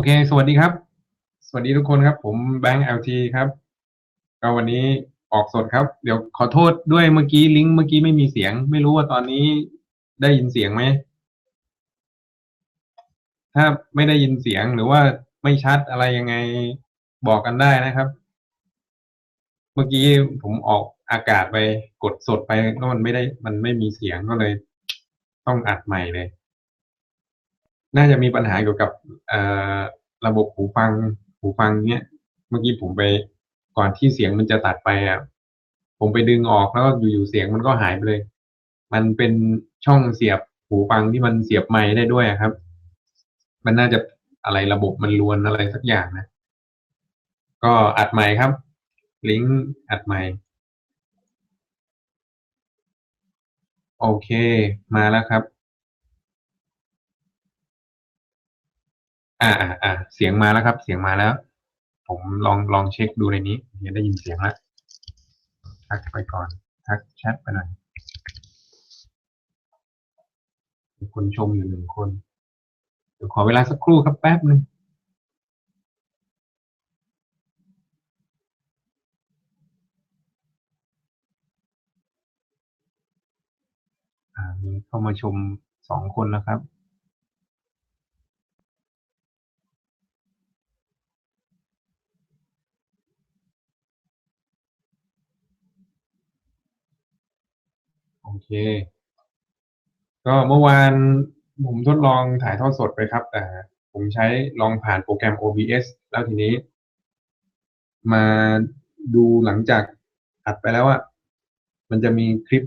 อเค สวัสดีครับ สวัสดีทุกคนครับ ผมแบงค์เอลทีครับก็วันนี้ออกสดครับ เดี๋ยวขอโทษด้วยเมื่อกี้ลิงก์เมื่อกี้ไม่มีเสียง ไม่รู้ว่าตอนนี้ได้ยินเสียงไหม ถ้าไม่ได้ยินเสียงหรือว่าไม่ชัดอะไรยังไงบอกกันได้นะครับ เมื่อกี้ผมออกอากาศไปกดสดไปแล้วมันไม่ได้ มันไม่มีเสียงก็เลย ต้องอัดใหม่เลย น่าจะมีปัญหาเกี่ยวกับระบบหูฟังหูฟังเนี้ยเมื่อกี้ผมไปก่อนที่เสียงมันจะตัดไปอะผมไปดึงออกแล้วก็อยู่ๆเสียงมันก็หายไปเลย มันเป็นช่องเสียบหูฟังที่มันเสียบไมค์ได้ด้วยครับ มันน่าจะอะไรระบบมันลวนอะไรสักอย่างนะ ก็อัดใหม่ครับ ลิงก์อัดใหม่ โอเค มาแล้วครับ อ่าอ่าอ่าเสียงมาแล้วครับ เสียงมาแล้ว ผมลองลองเช็คดูในนี้ยังได้ยินเสียงแล้วทักไปก่อน ทักแชทไปหน่อยมีคนชมอยู่หนึ่งคนเดี๋ยวขอเวลาสักครู่ครับแป๊บหนึ่งอ่ามีเข้ามาชมสองคนแล้วครับ เค ก็เมื่อวานผมทดลองถ่ายทอดสดไปครับ แต่ผมใช้ลองผ่านโปรแกรม OBS แล้วทีนี้ มาดูหลังจากอัดไปแล้วอะมันจะมีคลิป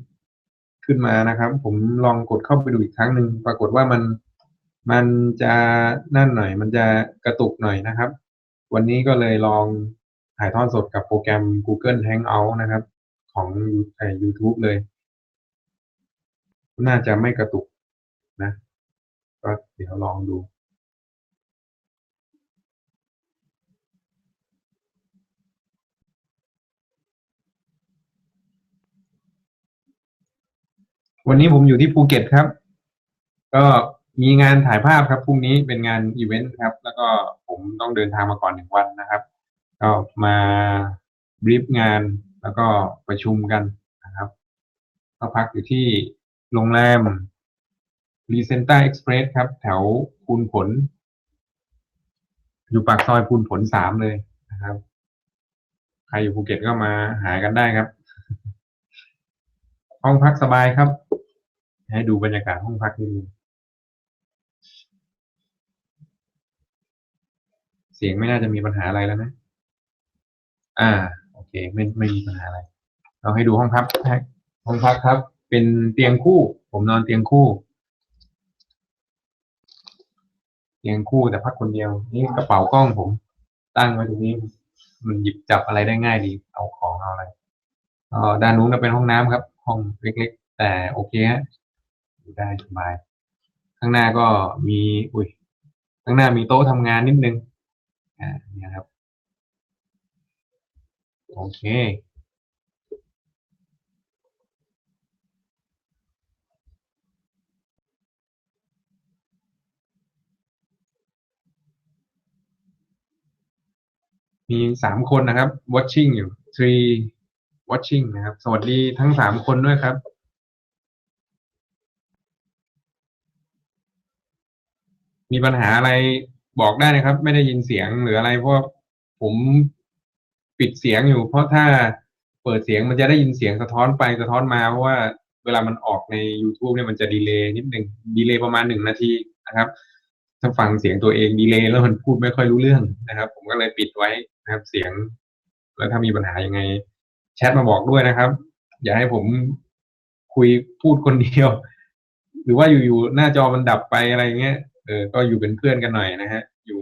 ขึ้นมานะครับ ผมลองกดเข้าไปดูอีกครั้งหนึ่งปรากฏว่ามันมันจะนั่นหน่อย มันจะกระตุกหน่อยนะครับ วันนี้ก็เลยลองถ่ายทอดสดกับโปรแกรม Google Hangout นะครับ ของไอ้ YouTube เลย น่าจะไม่กระตุกนะ ก็เดี๋ยวลองดูวันนี้ผมอยู่ที่ภูเก็ตครับ ก็มีงานถ่ายภาพครับพรุ่งนี้เป็นงานอีเวนต์ครับ แล้วก็ผมต้องเดินทางมาก่อนหนึ่งวันนะครับ ก็มาบรีฟงานแล้วก็ประชุมกันนะครับก็พักอยู่ที่ โรงแรมรีเซนต้าเอ็กซ์เพรสครับ แถวพูนผล อยู่ปากซอยพูนผลสามเลยนะครับ ใครอยู่ภูเก็ตก็มาหากันได้ครับ ห้องพักสบายครับ ให้ดูบรรยากาศห้องพักนิดนึงเสียงไม่น่าจะมีปัญหาอะไรแล้วนะ อ่า โอเค ไม่ไม่มีปัญหาอะไร เราให้ดูห้องพักห้องพักครับ เป็นเตียงคู่ ผมนอนเตียงคู่ เตียงคู่แต่พักคนเดียว นี่กระเป๋ากล้องผม ตั้งไว้ตรงนี้ มันหยิบจับอะไรได้ง่ายดี เอาของเอาอะไรอ๋อด้านนู้นเป็นห้องน้ำครับ ห้องเล็กๆ แต่โอเคฮะอยู่ได้สบาย ข้างหน้าก็มีอุ้ยข้างหน้ามีโต๊ะทำงานนิดนึงอ่าเนี่ยครับ โอเค มีสามคนนะครับ watching อยู่ three watching นะครับ สวัสดีทั้งสามคนด้วยครับ มีปัญหาอะไรบอกได้นะครับ ไม่ได้ยินเสียงหรืออะไร เพราะผมปิดเสียงอยู่ เพราะถ้าเปิดเสียงมันจะได้ยินเสียงสะท้อนไปสะท้อนมาเพราะว่าเวลามันออกใน YouTube เนี่ยมันจะดีเลย์นิดหนึ่งดีเลย์ประมาณหนึ่งนาทีนะครับถ้าฟังเสียงตัวเองดีเลย์แล้วมันพูดไม่ค่อยรู้เรื่องนะครับ ผมก็เลยปิดไว้นะครับเสียง แล้วถ้ามีปัญหายังไง แชทมาบอกด้วยนะครับ อย่าให้ผมคุยพูดคนเดียว หรือว่าอยู่ๆหน้าจอมันดับไปอะไรเงี้ยเออก็อยู่เป็นเพื่อนกันหน่อยนะฮะ อยู่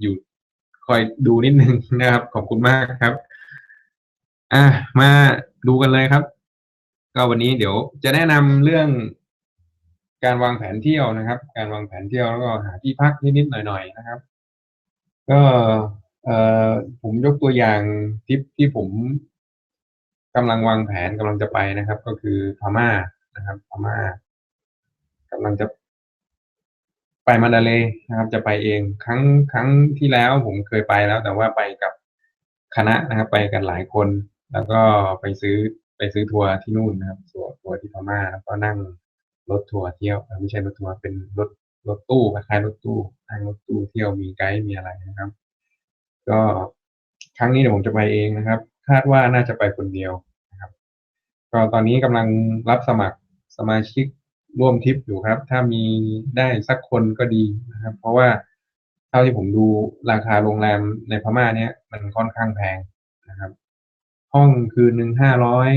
อยู่คอยดูนิดนึงนะครับ ขอบคุณมากครับ อะมาดูกันเลยครับ ก็วันนี้เดี๋ยวจะแนะนำเรื่องการวางแผนเที่ยวนะครับ การวางแผนเที่ยวแล้วก็หาที่พักนิดๆหน่อยๆนะครับ ก็ ผมยกตัวอย่างทริปที่ผมกำลังวางแผนกำลังจะไปนะครับ ก็คือพม่านะครับพม่ากำลังจะไปมาดาเลนะครับ จะไปเองครั้งครั้งที่แล้วผมเคยไปแล้ว แต่ว่าไปกับคณะนะครับ ไปกันหลายคน แล้วก็ไปซื้อไปซื้อทัวร์ที่นู่นนะครับทัวร์ทัวร์ที่พม่าแล้วก็นั่งรถทัวร์เที่ยวไม่ใช่รถทัวร์เป็นรถรถตู้คล้ายๆรถตู้นั่งรถตู้เที่ยวมีไกด์มีอะไรนะครับ ก็ครั้งนี้เดี๋ยวผมจะไปเองนะครับ คาดว่าน่าจะไปคนเดียวนะครับ ก็ตอนนี้กำลังรับสมัครสมาชิกร่วมทริปอยู่ครับ ถ้ามีได้สักคนก็ดีนะครับ เพราะว่าเท่าที่ผมดูราคาโรงแรมในพม่าเนี้ยมันค่อนข้างแพงนะครับ ห้องคืนหนึ่งห้าร้อย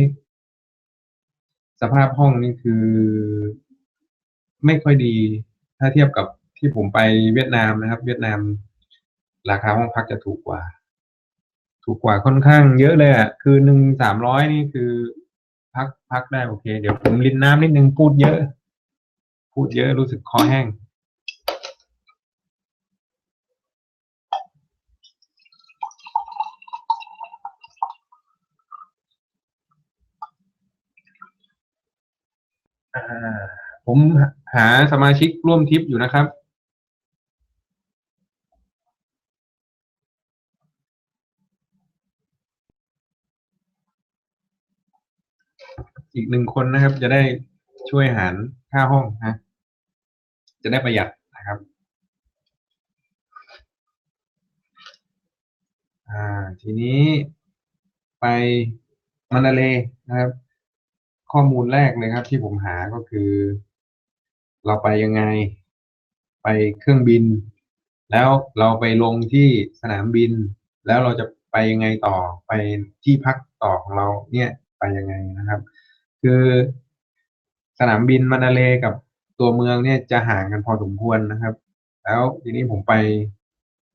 สภาพห้องนี่คือไม่ค่อยดี ถ้าเทียบกับที่ผมไปเวียดนามนะครับ เวียดนาม ราคาห้องพักจะถูกกว่า ถูกกว่าค่อนข้างเยอะเลยอะ คืนหนึ่งสามร้อยนี่คือ พักพักได้โอเค เดี๋ยวผมลินน้ำนิดนึงพูดเยอะ พูดเยอะรู้สึกคอแห้งอ่าผมหาสมาชิกร่วมทริปอยู่นะครับ อีกหนึ่งคนนะครับ จะได้ช่วยหารค่าห้องนะจะได้ประหยัดนะครับอ่าทีนี้ไปมันดาเลนะครับ ข้อมูลแรกเลยครับ ที่ผมหาก็คือ เราไปยังไง ไปเครื่องบิน แล้วเราไปลงที่สนามบิน แล้วเราจะไปยังไงต่อไปที่พักต่อของเราเนี่ยไปยังไงนะครับ คือสนามบินมานาเลกับตัวเมืองเนี่ยจะห่างกันพอสมควรนะครับ แล้วทีนี้ผมไป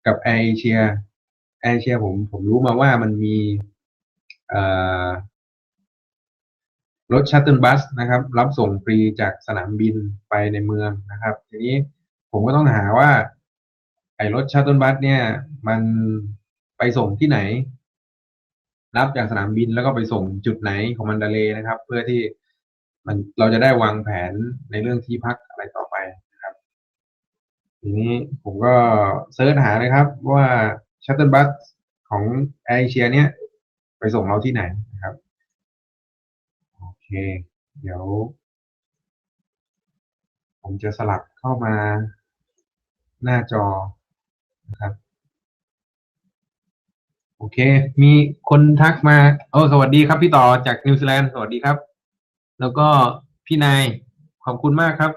กับแอร์เอเชียแอร์เอเชียผมผมรู้มาว่ามันมีรถชัตเติลบัสนะครับ รับส่งฟรีจากสนามบินไปในเมืองนะครับ ทีนี้ผมก็ต้องหาว่าไอ้รถชัตเติลบัสเนี่ย มันไปส่งที่ไหน รับจากสนามบินแล้วก็ไปส่งจุดไหนของมันดาเลนะครับ เพื่อที่มันเราจะได้วางแผนในเรื่องที่พักอะไรต่อไปนะครับ ทีนี้ผมก็เซิร์ชหาเลยครับว่าชัตเติลบัสของแอร์เอเชียเนี่ย ไปส่งเราที่ไหนนะครับโอเค เดี๋ยว ผมจะสลับเข้ามาหน้าจอนะครับ อเค มีคนทักมาโอ้สวัสดีครับพี่ต่อจากนิวซีแลนด์สวัสดีครับ แล้วก็พี่นายขอบคุณมากครับ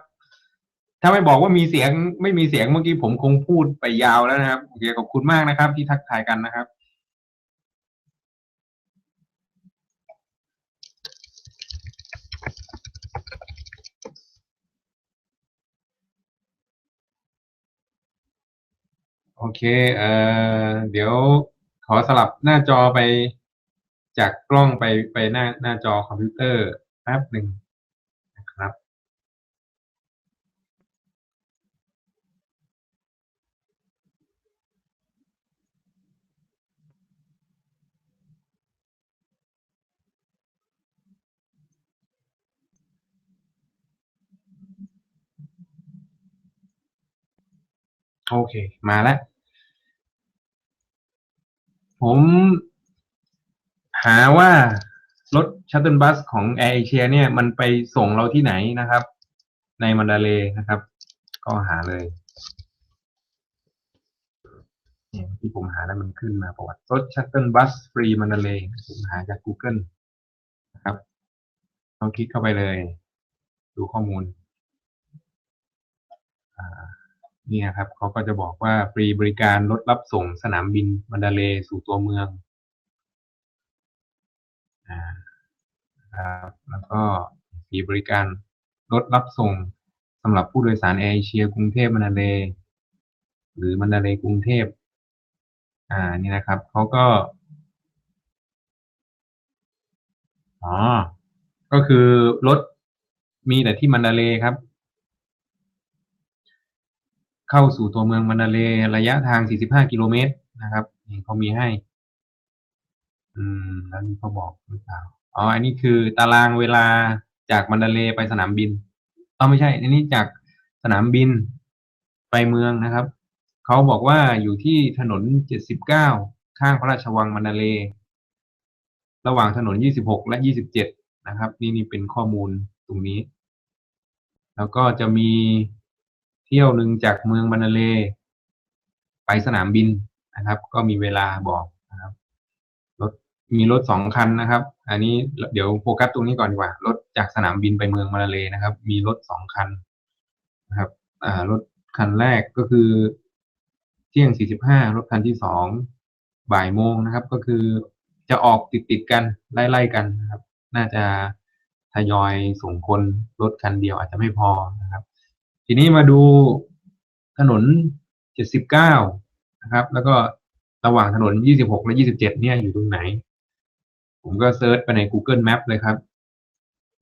ถ้าไม่บอกว่ามีเสียงไม่มีเสียงเมื่อกี้ผมคงพูดไปยาวแล้วนะครับโอเคขอบคุณมากนะครับ ที่ทักทายกันนะครับโอเค เอ่อ เดี๋ยว ขอสลับหน้าจอไปจากกล้องไปไปหน้าหน้าจอคอมพิวเตอร์แป๊บหนึ่งนะครับ โอเค มาแล้ว ผมหาว่ารถชัตเติลบัสของแอร์เอเชียเนี่ย มันไปส่งเราที่ไหนนะครับ ในมันดาเลยนะครับ ก็หาเลยเนี่ยที่ผมหาแล้วมันขึ้นมาประวัติรถชัตเติลบัสฟรีมันดาเลยผมหาจาก Google นะครับลองคลิกเข้าไปเลย ดูข้อมูลอ่า นี่ครับเขาก็จะบอกว่าฟรีบริการรถรับส่งสนามบินมันดาเลสู่ตัวเมืองอ่าครับแล้วก็ฟรีบริการรถรับส่งสำหรับผู้โดยสารแอร์เอเชียกรุงเทพมันดาเล หรือมันดาเลกรุงเทพอ่านี่นะครับเขาก็อ๋อก็คือรถมีแต่ที่มันดาเลครับ เข้าสู่ตัวเมืองมันดาเลระยะทาง 45 กิโลเมตรนะครับนี่เขามีให้ อืม แล้วนี่เขาบอกหรือเปล่าอ๋ออันนี้คือตารางเวลาจากมันดาเลไปสนามบินอ๋อไม่ใช่ อันนี้จากสนามบินไปเมืองนะครับเขาบอกว่าอยู่ที่ถนน 79 ข้างพระราชวังมันนาเล ระหว่างถนน 26 และ 27 นะครับ นี่นี่เป็นข้อมูลตรงนี้ แล้วก็จะมี เที่ยวหนึ่งจากเมืองมันเลย์ไปสนามบินนะครับ ก็มีเวลาบอกนะครับรถมีรถสองคันนะครับ อันนี้เดี๋ยวโฟกัสตรงนี้ก่อนดีกว่ารถจากสนามบินไปเมืองมาเลย์นะครับ มีรถสองคันนะครับ อ่ารถคันแรกก็คือเที่ยงสี่สิบห้ารถคันที่สองบ่ายโมงนะครับ ก็คือจะออกติดติดกันไล่ๆกันนะครับ น่าจะทยอยส่งคนรถคันเดียวอาจจะไม่พอนะครับ ทีนี้มาดูถนนเจ็ดสิบเก้านะครับ แล้วก็ระหว่างถนนยี่สิบหกและยี่สิบเจ็ดเนี่ยอยู่ตรงไหน ผมก็เซิร์ชไปใน Google Map เลยครับ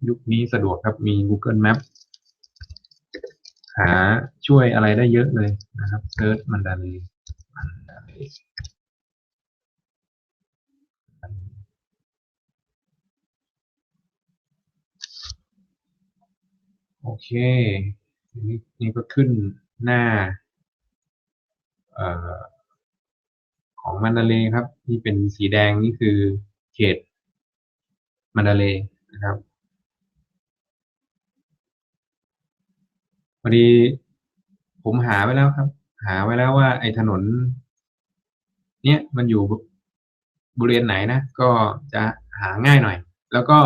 ยุคนี้สะดวกครับมี Google Map หาช่วยอะไรได้เยอะเลยนะครับเซิร์ชมันดาลีมันดาลีโอเค นี่นี่ก็ขึ้นหน้าออของมันดาเลครับที่เป็นสีแดงนี่คือเขตมันดาเลนะครับพอดีผมหาไว้แล้วครับ หาไว้แล้วว่าไอ้ถนน เนี่ยมันอยู่บริเวณไหนนะ ก็จะหาง่ายหน่อย แล้วก็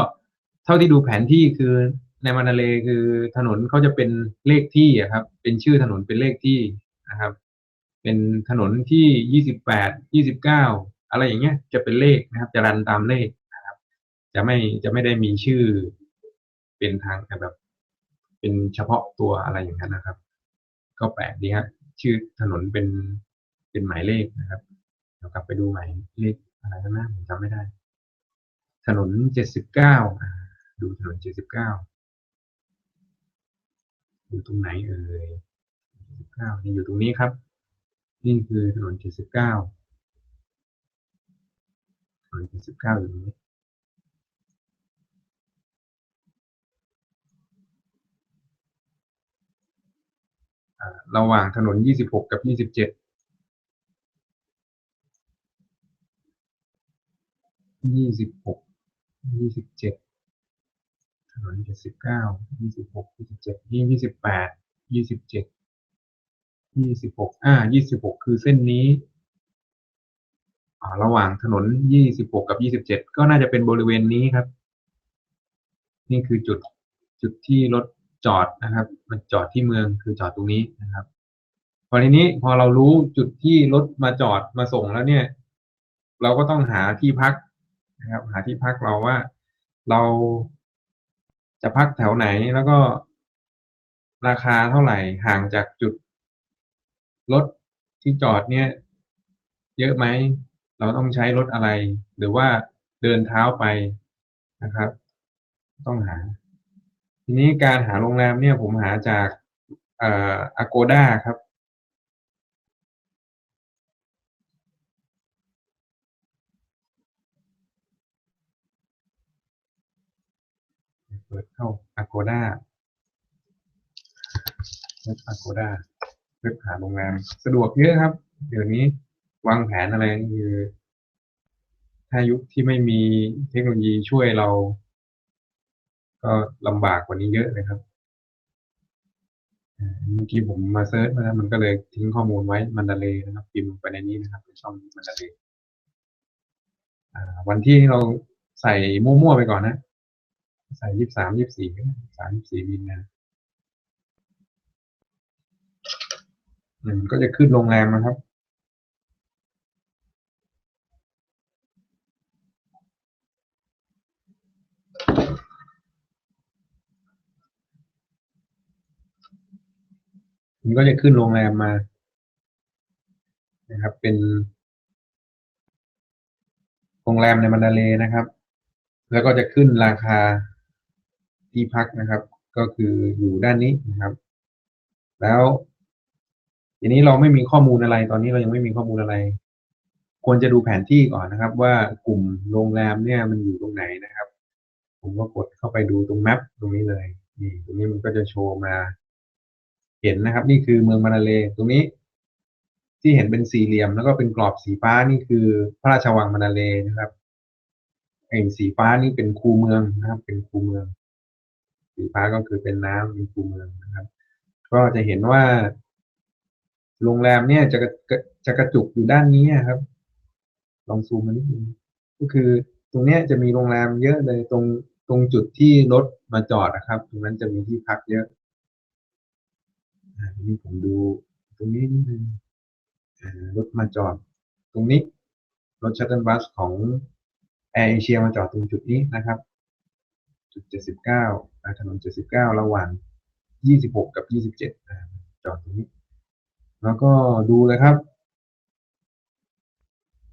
เท่าที่ดูแผนที่คือ ในมันาเลยคือถนนเขาจะเป็นเลขที่อะครับ เป็นชื่อถนนเป็นเลขที่นะครับ เป็นถนนที่ยี่สิบแปดยี่สิบเก้าอะไรอย่างเงี้ย จะเป็นเลขนะครับ จะรันตามเลขนะครับ จะไม่จะไม่ได้มีชื่อเป็นทางแบบ เป็นเฉพาะตัวอะไรอย่างนั้นนะครับ ก็แปลกดีฮะชื่อถนนเป็นเป็นหมายเลขนะครับเดี๋ยวกลับไปดูหมายเลขอะไรนะผมจำไม่ได้ ถนนเจ็ดสิบเก้าดูถนนเจ็ดสิบเก้า อยู่ตรงไหนเอ่ยเจ็ดสิบเก้านี่อยู่ตรงนี้ครับ นี่คือถนนเจ็ดสิบเก้าถนนเจ็ดสิบเก้าอยู่ตรงนี้อ่าระหว่างถนน 26 กับ 27 26 27 ถนน79 26 27นี่28 27 26อ่า26คือเส้นนี้อ่าระหว่างถนน26กับ27ก็น่าจะเป็นบริเวณนี้ครับ นี่คือจุดจุดที่รถจอดนะครับ มันจอดที่เมืองคือจอดตรงนี้นะครับ พอทีนี้พอเรารู้จุดที่รถมาจอดมาส่งแล้วเนี่ย เราก็ต้องหาที่พักนะครับ หาที่พักเราว่าเรา จะพักแถวไหนแล้วก็ราคาเท่าไหร่ห่างจากจุดรถที่จอดเนี่ย เยอะไหม เราต้องใช้รถอะไร หรือว่าเดินเท้าไปนะครับ ต้องหา ทีนี้การหาโรงแรมเนี่ยผมหาจากอ่อ Agoda ครับ เปิดเข้า Agoda เว็บ Agoda เว็บหาโรงแรมสะดวกเยอะครับ เดี๋ยวนี้วางแผนอะไรคือถ้ายุคที่ไม่มีเทคโนโลยีช่วยเรา ก็ลำบากกว่านี้เยอะเลยครับเมื่อกี้ผมมาเซิร์ชนะมันก็เลยทิ้งข้อมูลไว้มันดาเลยนะครับพิมพ์ไปในนี้นะครับในช่องมันดาเลยอ่าวันที่เราใส่มั่วๆไปก่อนนะ ใส่ยี่สิบสามยี่สิบสี่สามยี่สิบสี่บินนะอืมก็จะขึ้นโรงแรมนะครับ มันก็จะขึ้นโรงแรมมา นะครับ เป็น โรงแรมในมันดาเลนะครับ แล้วก็จะขึ้นราคา ที่พักนะครับ ก็คืออยู่ด้านนี้นะครับ แล้วทีนี้เราไม่มีข้อมูลอะไรตอนนี้เรายังไม่มีข้อมูลอะไร ควรจะดูแผนที่ก่อนนะครับ ว่ากลุ่มโรงแรมเนี่ยมันอยู่ตรงไหนนะครับ ผมก็กดเข้าไปดูตรงแมปตรงนี้เลยนี่ตรงนี้มันก็จะโชว์มา เห็นนะครับ นี่คือเมืองมานาเลตรงนี้ ที่เห็นเป็นสี่เหลี่ยม แล้วก็เป็นกรอบสีฟ้านี่คือพระราชวังมานาเลนะครับไอ้สีฟ้านี่เป็นคูเมืองนะครับ เป็นคูเมือง สีฟ้าก็คือเป็นน้ำเป็นคูเมืองนะครับ ก็จะเห็นว่า โรงแรมเนี่ยจะจะกระจุกอยู่ด้านนี้ครับ ลองซูมมานิดนึงก็คือตรงเนี้ยจะมีโรงแรมเยอะเลยตรงตรงจุดที่รถมาจอดนะครับ ตรงนั้นจะมีที่พักเยอะอ่าทีนี้ผมดูตรงนี้นิดนึงรถมาจอด ตรงนี้รถชัตเติลบัสของแอร์เอเชียมาจอดตรงจุดนี้นะครับ จุดเจ็ดสิบเก้า ถนนเจ็ดสิบเก้าระหว่างยี่สิบหกกับยี่สิบเจ็ดจอดตรงนี้ แล้วก็ดูเลยครับ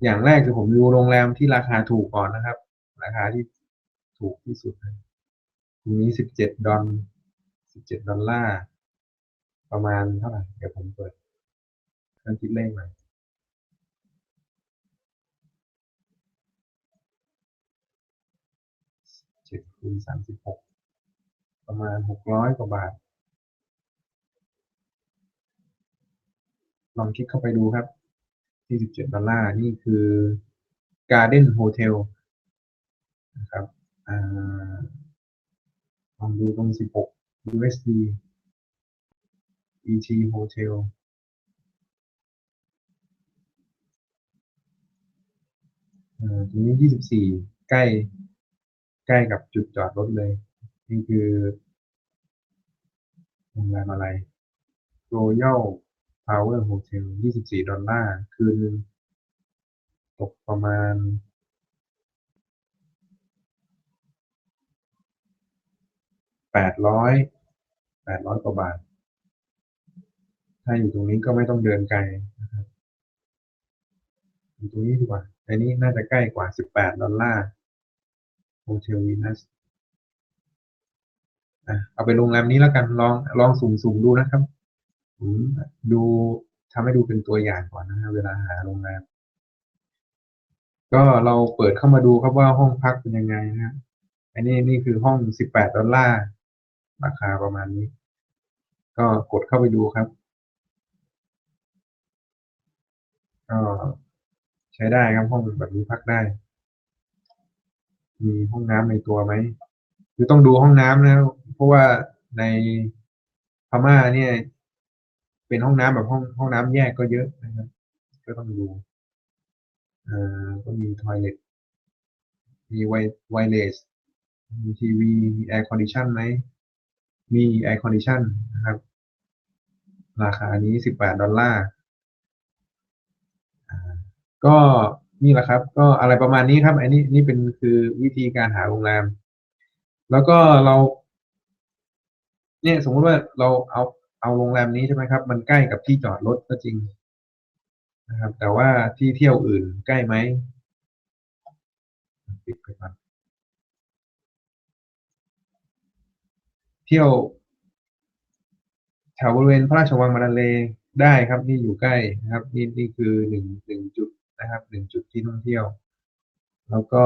อย่างแรกคือผมดูโรงแรมที่ราคาถูกก่อนนะครับ ราคาที่ถูกที่สุดตรงนี้สิบเจ็ดดอลสิบเจ็ดอลลาร์ ประมาณเท่าไหร่ เดี๋ยวผมเปิดเครื่องคิดเลขหน่เจ็ดคูณสามสิบหก ประมาณหกร้อยกว่าบาท ลองคลิกเข้าไปดูครับที่สิบเจ็ดดอลลาร์นี่คือ Garden Hotel นะครับอลองดูตรงสิบหก USD ET Hotel อ่าตรงนี้ยี่สิบสี่ใกล้ ใกล้กับจุดจอดรถเลย นี่คือโรงแรมอะไร Royal Power Hotel 24ดอลลาร์ คืนตกประมาณ800 800กว่าบาท ถ้าอยู่ตรงนี้ก็ไม่ต้องเดินไกลนะครับอยู่ตรงนี้ดีกว่าอันนี้น่าจะใกล้กว่า18ดดอลลาร์โฮเทลวีนัส เอาไปโรงแรมนี้แล้วกันลองลองสุ่มๆดูนะครับดูทำให้ดูเป็นตัวอย่างก่อนนะครับเวลาหาโรงแรมก็เราเปิดเข้ามาดูครับว่าห้องพักเป็นยังไงนะฮะอันนี้นี่คือห้อง18ดดอลลาร์ราคาประมาณนี้ ก็กดเข้าไปดูครับก็ใช้ได้ครับห้องแบบนี้พักได้ มีห้องน้ำในตัวไหมคือต้องดูห้องน้ำนะ เพราะว่าในพม่าเนี่ย เป็นห้องน้ำแบบห้องห้องน้ำแยกก็เยอะนะครับ ก็ต้องดูอ่าก็มีทอยเล็ตมีไวไวเลสมีทีวีมีแอร์คอนดิชันไหมมีแอร์คอนดิชันนะครับ ราคานี้18ดดอลลาร์อ่าก็นี่แหละครับ ก็อะไรประมาณนี้ครับ อันนี้นี่เป็นคือวิธีการหาโรงแรม แล้วก็เรา เนี่ยสมมุติว่าเราเอาเอาโรงแรมนี้ใช่ไหมครับ มันใกล้กับที่จอดรถก็จริงนะครับ แต่ว่าที่เที่ยวอื่นใกล้ไหมปิดไปก่อนเที่ยวแถวบริเวณพระราชวังมานาเลได้ครับนี่อยู่ใกล้นะครับนี่นี่คือหนึ่งหนึ่งจุดนะครับหนึ่งจุดที่ท่องเที่ยว แล้วก็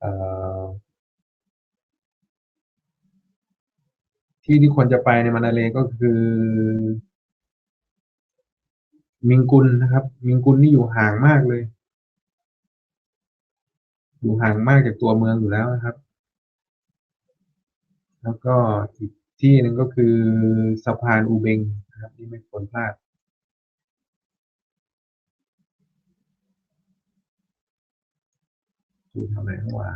เอ่อ ที่ที่ควรจะไปในมานาเลก็คือมิงกุลนะครับ มิงกุลนี่อยู่ห่างมากเลย อยู่ห่างมากจากตัวเมืองอยู่แล้วนะครับ แล้วก็อีกที่หนึ่งก็คือสะพานอูเบงนะครับที่ไม่ควรพลาดดูทำอะไรว่า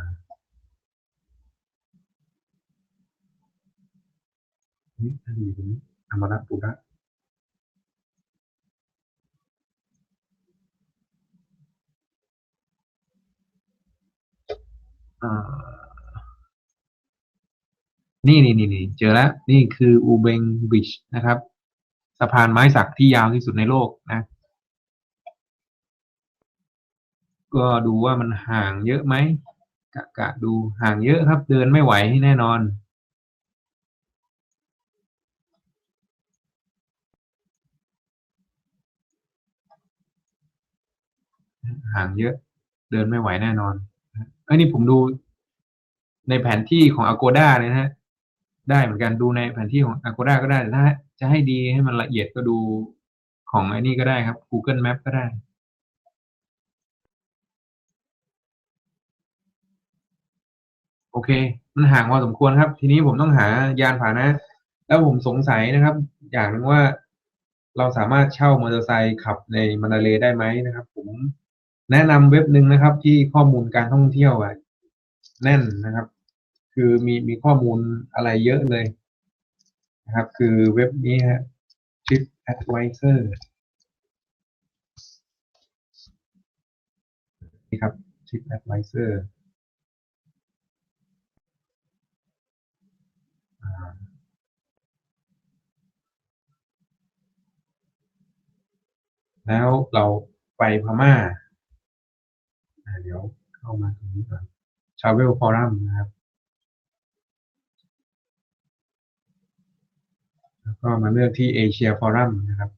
นี่อดีตนี้อมรปุระอ่านี่นี่นี่นี่เจอแล้วนี่คืออูเบงบริดจ์นะครับสะพานไม้สักที่ยาวที่สุดในโลกนะ ก็ดูว่ามันห่างเยอะไหมกะกะดูห่างเยอะครับ เดินไม่ไหวแน่นอน ห่างเยอะ เดินไม่ไหวแน่นอนไอ้ยนี่ผมดูในแผนที่ของ Agoda เลยนะฮะได้เหมือนกันดูในแผนที่ของ Agoda ก็ได้แต่ถ้าจะให้ดีให้มันละเอียดก็ดูของไอ้นี่ก็ได้ครับ Google Map ก็ได้โอเค มันห่างพอสมควรครับ ทีนี้ผมต้องหายานพาหนะ แล้วผมสงสัยนะครับ อย่างหนึงว่าเราสามารถเช่ามอเตอร์ไซค์ขับในมันดาเลได้ไหมนะครับ ผม แนะนำเว็บหนึ่งนะครับ ที่ข้อมูลการท่องเที่ยวอะแน่นนะครับ คือมีมีข้อมูลอะไรเยอะเลยนะครับ คือเว็บนี้ฮะ Trip Advisor นี่ครับ Trip Advisor แล้วเราไปพมา่า เดี๋ยวเข้ามาตรงนี้ก่อน Travel Forum นะครับ แล้วก็มาเลือกที่ Asia Forum นะครับ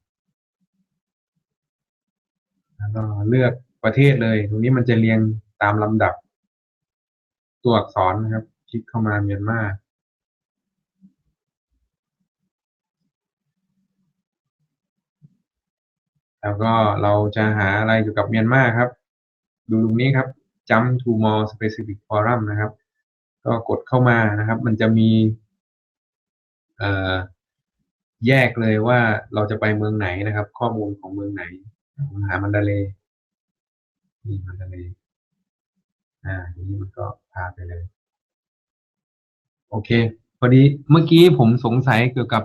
แล้วก็เลือกประเทศเลย ตรงนี้มันจะเรียงตามลำดับ ตัวอักษรนะครับ คลิกเข้ามาเมียนมาแล้วก็เราจะหาอะไรเกี่ยวกับเมียนมาครับ ดูตรงนี้ครับ jump to more specific forum นะครับ ก็กดเข้ามานะครับ มันจะมีแยกเลยว่าเราจะไปเมืองไหนนะครับ ข้อมูลของเมืองไหนผมหามันดาเลนี่มันดาเลอ่าทีนี้มันก็พาไปเลย โอเค พอดีเมื่อกี้ผมสงสัยเกี่ยวกับ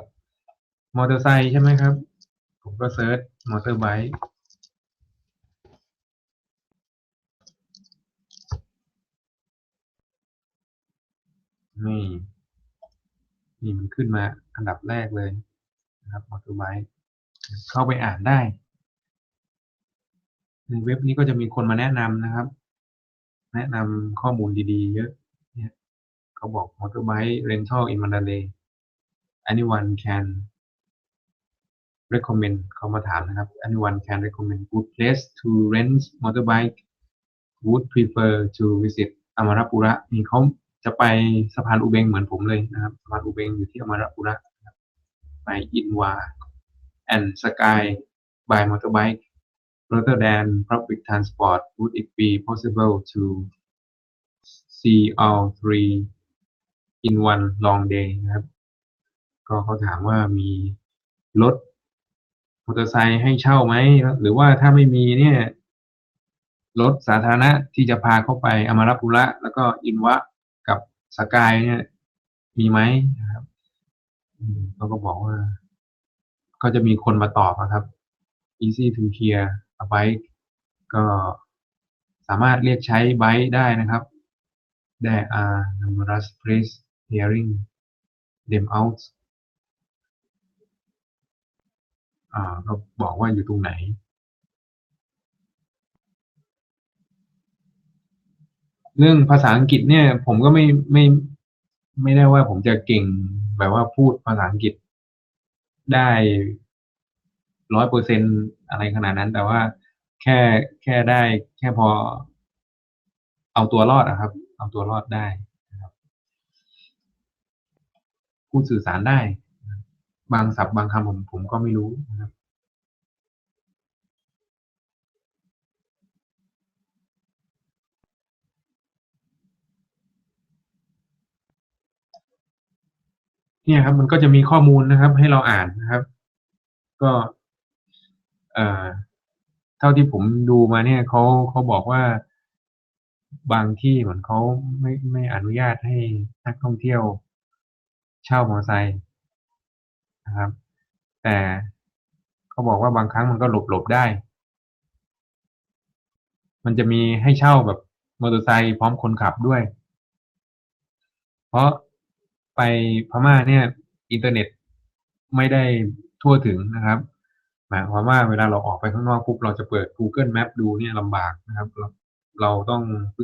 มอเตอร์ไซค์ใช่ไหมครับ ผมก็เซิร์ชมอเตอร์ไบค์ นี่นี่มันขึ้นมาอันดับแรกเลยนะครับมอเตอร์ไบเข้าไปอ่านได้ ในเว็บนี้ก็จะมีคนมาแนะนำนะครับ แนะนำข้อมูลดีๆ เยอะเนี่ยเขาบอก motorbike rental in Mandalay anyone can recommend เขามาถามนะครับ anyone can recommend good place to rent motorbike would prefer to visit อมราปุระนี่เขา จะไปสะพานอุเบงเหมือนผมเลยนะครับสะพานอุเบงอยู่ที่อมราปุระไปอินวา and sky by motorbike rather than public transport would it be possible to see all three in one long day นะครับ ก็เขาถามว่ามีรถมอเตอร์ไซค์ให้เช่าไหม หรือว่าถ้าไม่มีเนี่ยรถสาธารณะที่จะพาเข้าไปอมรปุระ แล้วก็อินวะ สกายเนี่ย มีไหมนะครับเขาก็บอกว่า ก็จะมีคนมาตอบนะครับ easy to hear a bike ก็สามารถเรียกใช้ไบค์ได้นะครับ there are numerous place hearing them out อ่าก็บอกว่าอยู่ตรงไหน เรื่องภาษาอังกฤษเนี่ย ผมก็ไม่ไม่ไม่ได้ว่าผมจะเก่งแบบว่าพูดภาษาอังกฤษได้ร้อยเปอร์เซ็นอะไรขนาดนั้น แต่ว่าแค่แค่ได้ แค่พอ เอาตัวรอดอะครับ เอาตัวรอดได้นะครับพูดสื่อสารได้ บางศัพท์บางคำผมผมก็ไม่รู้นะครับ เนี่ยครับ มันก็จะมีข้อมูลนะครับ ให้เราอ่านนะครับ ก็เอ่อเท่าที่ผมดูมาเนี่ยเขาเขาบอกว่าบางที่เหมือนเขาไม่ไม่อนุญาตให้นักท่องเที่ยวเช่ามอเตอร์ไซค์นะครับ แต่เขาบอกว่าบางครั้งมันก็หลบหลบได้ มันจะมีให้เช่าแบบมอเตอร์ไซค์พร้อมคนขับด้วย เพราะ ไปพม่าเนี่ยอินเทอร์เน็ตไม่ได้ทั่วถึงนะครับหมายความว่าเวลาเราออกไปข้างนอกปุ๊บเราจะเปิด Google Map ดูเนี่ยลำบากนะครับ เราเราต้อง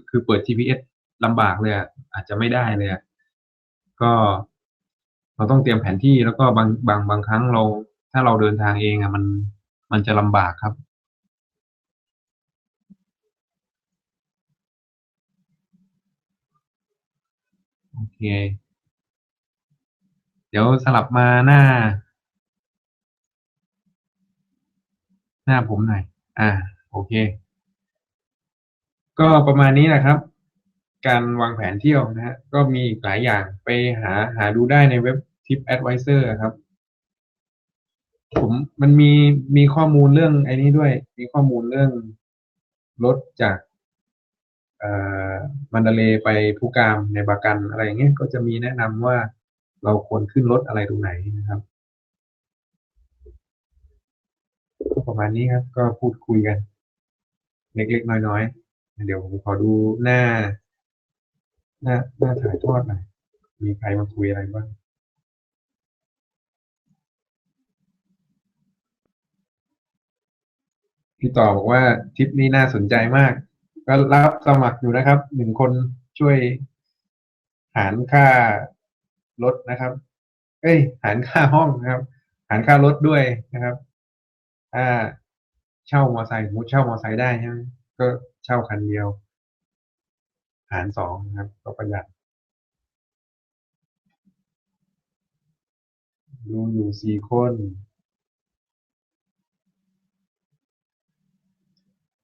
คือเปิด GPS ลำบากเลยออาจจะไม่ได้เลยก็เราต้องเตรียมแผนที่แล้วก็บางบางบางครั้งเรา ถ้าเราเดินทางเองอะมันมันจะลำบากครับโอเค เดี๋ยวสลับมาหน้า หน้าผมหน่อย อ่า โอเค ก็ประมาณนี้นะครับ การวางแผนเที่ยวนะฮะ ก็มีหลายอย่างไปหาหาดูได้ในเว็บ Tip Advisor ครับผมมันมีมีข้อมูลเรื่องไอ้นี้ด้วย มีข้อมูลเรื่องรถจากเอ่อมันดาเลไปภูกามในบากันอะไรอย่างเงี้ยก็จะมีแนะนำว่า เราควรขึ้นรถอะไรตรงไหนนะครับก็ประมาณนี้ครับ ก็พูดคุยกัน เล็กๆน้อยๆเดี๋ยวผมขอดูหน้า หน้าหน้าถ่ายทอดหน่อยมีใครมาคุยอะไรบ้างพี่ต่อบอกว่าทริปนี้น่าสนใจมาก ก็รับสมัครอยู่นะครับหนึ่งคนช่วยหารค่า รถนะครับ เอ้ย หารค่าห้องนะครับ หารค่ารถด้วยนะครับ ถ้าเช่ามอไซค์สมมติเช่ามอไซค์ได้ใช่ไหมก็เช่าคันเดียว หารสองนะครับ ก็ประหยัดดูอยู่สี่คน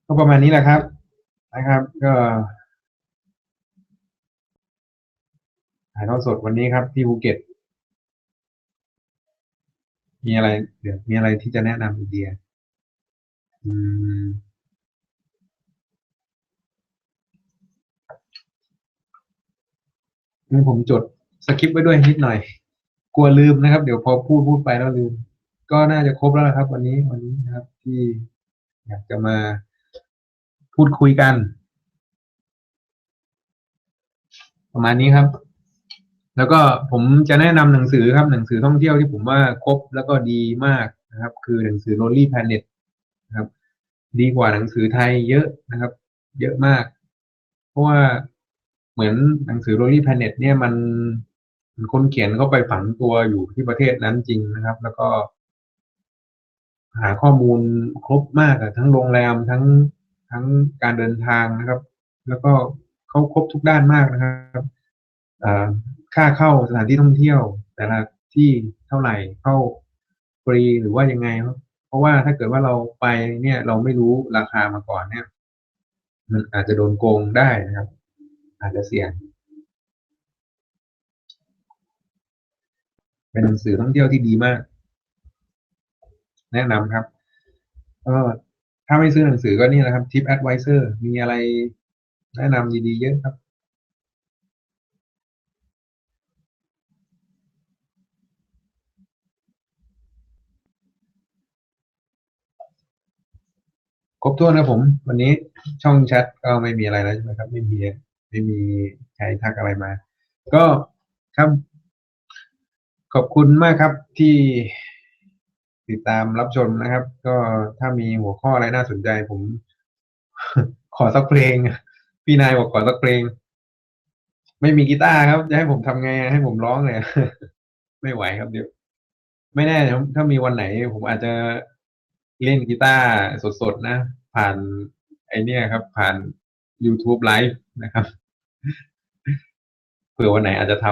ก็ประมาณนี้แหละครับ นะครับ ก็ ถ่ายทอดสดวันนี้ครับที่ภูเก็ต มีอะไรเดี๋ยวมีอะไรที่จะแนะนำอีกเดีย อืมนี่ผมจดสคริปต์ไว้ด้วยนิดหน่อย กลัวลืมนะครับ เดี๋ยวพอพูดพูดไปแล้วลืม ก็น่าจะครบแล้วนะครับ วันนี้วันนี้นะครับ ที่อยากจะมาพูดคุยกัน ประมาณนี้ครับ แล้วก็ผมจะแนะนำหนังสือครับหนังสือท่องเที่ยวที่ผมว่าครบแล้วก็ดีมากนะครับ คือหนังสือ Lonely Planet นะครับ ดีกว่าหนังสือไทยเยอะนะครับ เยอะมาก เพราะว่าเหมือนหนังสือ Lonely Planet เนี่ยมันมันคนเขียนเขาไปฝังตัวอยู่ที่ประเทศนั้นจริงนะครับ แล้วก็ หาข้อมูลครบมากอะทั้งโรงแรมทั้งทั้งการเดินทางนะครับ แล้วก็เขาครบทุกด้านมากนะครับอ่า ค่าเข้าสถานที่ท่องเที่ยว แต่ละที่เท่าไหร่เข้าฟรีหรือว่ายังไง เพราะว่าถ้าเกิดว่าเราไปเนี่ย เราไม่รู้ราคามาก่อนเนี่ย มันอาจจะโดนโกงได้นะครับ อาจจะเสี่ยงเป็นหนังสือท่องเที่ยวที่ดีมาก แนะนำครับก็ถ้าไม่ซื้อหนังสือก็นี่แหละครับ Tip Advisor มีอะไรแนะนำดีๆเยอะครับ บถ้วนนะผม วันนี้ช่องแชทก็ไม่มีอะไรแล้วใช่ไหมครับ ไม่มีไม่มีใครทักอะไรมา ก็ครับ ขอบคุณมากครับที่ติดตามรับชมนะครับ ก็ถ้ามีหัวข้ออะไรน่าสนใจ ผม ขอสักเพลง พี่นายบอกขอสักเพลง ไม่มีกีตาร์ครับ จะให้ผมทำไงให้ผมร้องเลยไม่ไหวครับเดี๋ยว ไม่แน่ถ้ามีวันไหน ผมอาจจะ เล่นกีตาร์สดๆนะ ผ่านไอเนี้ยครับ ผ่าน YouTube Live นะครับ เผื่อวันไหนอาจจะท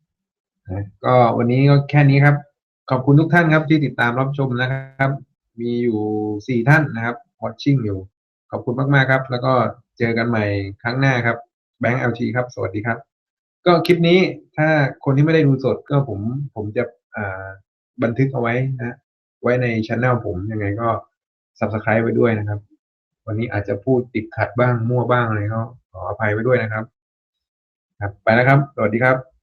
ำนะก็วันนี้ก็แค่นี้ครับ ขอบคุณทุกท่านครับที่ติดตามรับชมนะครับ มีอยู่สี่ท่านนะครับ watching อยู่ ขอบคุณมากๆครับ แล้วก็เจอกันใหม่ครั้งหน้าครับแบงค์ LG ครับ สวัสดีครับ ก็คลิปนี้ถ้าคนที่ไม่ได้ดูสดก็ผมผมจะบันทึกเอาไว้นะ ไว้ในช anel ผมยังไงก็ subscribe ไว้ด้วยนะครับ วันนี้อาจจะพูดติดขัดบ้างมั่วบ้างอะไรก็ขออภัยไว้ด้วยนะครับ ครับ ไปแล้วครับ สวัสดีครับ